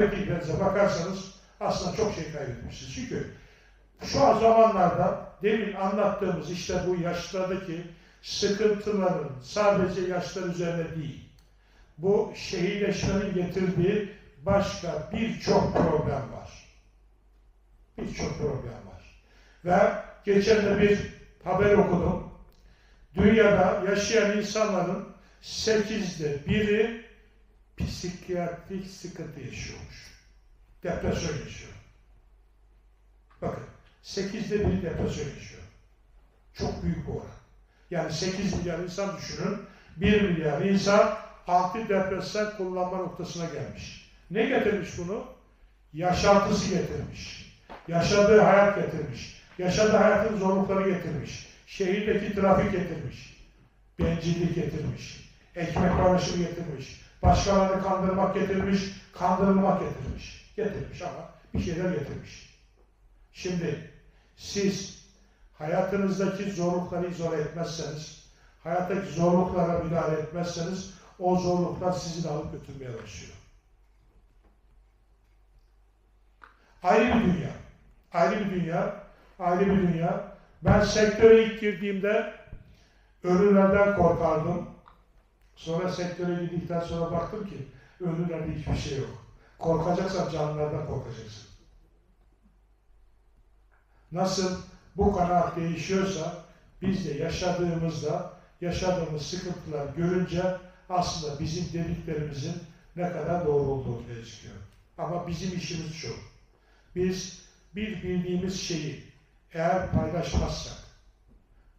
bilgilerinize bakarsanız aslında çok şey kaybetmişsiniz. Çünkü şu an zamanlarda demin anlattığımız işte bu yaşlardaki sıkıntıların sadece yaşlar üzerine değil, bu şehirleşmenin getirdiği başka birçok problem var. Birçok problem var. Ve geçen de bir haber okudum. Dünyada yaşayan insanların sekizde biri psikiyatrik sıkıntı yaşıyormuş. Depresyon yaşıyor. Bakın, sekizde biri depresyon yaşıyor. Çok büyük bir oran. Yani 8 milyar insan düşünün, 1 milyar insan antidepresan kullanma noktasına gelmiş. Ne getirmiş bunu? Yaşantısı getirmiş. Yaşadığı hayat getirmiş. Yaşadığı hayatın zorlukları getirmiş. Şehirdeki trafik getirmiş. Bencillik getirmiş. Ekmek paylaşımı getirmiş. Başkalarını kandırmak getirmiş. Kandırılmak getirmiş. Getirmiş ama bir şeyler getirmiş. Şimdi siz hayatınızdaki zorlukları izole etmezseniz, hayattaki zorluklara müdahale etmezseniz o zorluklar sizi de alıp götürmeye başlıyor. Ayrı bir dünya. Ayrı bir dünya. Ayrı bir dünya. Ben sektöre ilk girdiğimde ölülerden korkardım. Sonra sektöre girdikten sonra baktım ki ölülerde hiçbir şey yok. Korkacaksan canlılardan korkacaksın. Nasıl bu kanaat değişiyorsa biz de yaşadığımızda yaşadığımız sıkıntılar görünce aslında bizim dediklerimizin ne kadar doğru olduğu ortaya çıkıyor. Ama bizim işimiz şu. Biz bir bildiğimiz şeyi eğer paylaşmazsak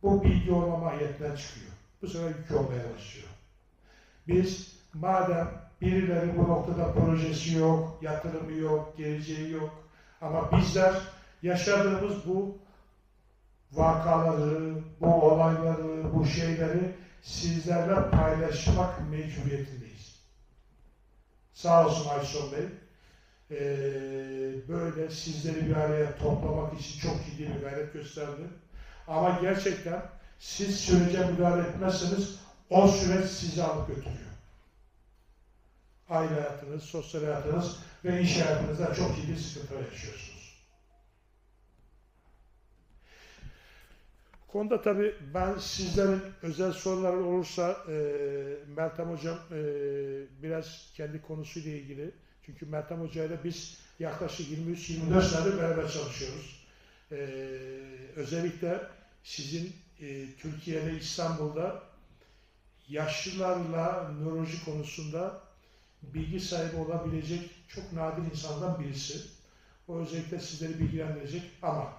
bu bilgi olma mahiyetinden çıkıyor. Bu sefer yük olmaya başlıyor. Biz madem birileri bu noktada projesi yok, yatırımı yok, geleceği yok ama bizler yaşadığımız bu vakaları, bu olayları, bu şeyleri sizlerle paylaşmak mecburiyetindeyiz. Sağ olsun Aysun Bey. Ee, böyle sizleri bir araya toplamak için çok ciddi bir gayret gösterdi. Ama gerçekten siz sürece müdahale etmezseniz o süreç sizi alıp götürüyor. Aile hayatınız, sosyal hayatınız ve iş hayatınızda çok ciddi sıkıntılar yaşıyorsunuz. Konuda tabii ben sizlerin özel sorular olursa e, Meltem Hocam e, biraz kendi konusuyla ilgili. Çünkü Meltem Hoca ile biz yaklaşık 23-24 senedir beraber çalışıyoruz. E, özellikle sizin e, Türkiye'de, İstanbul'da yaşlılarla nöroloji konusunda bilgi sahibi olabilecek çok nadir insandan birisi. O özellikle sizleri bilgilendirecek ama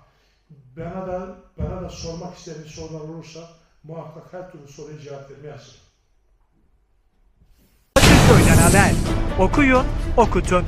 bana da bana da sormak istediğiniz sorular olursa muhakkak her türlü soruya cevap vermeye hazırım. Köyden haber. Okuyun, okutun.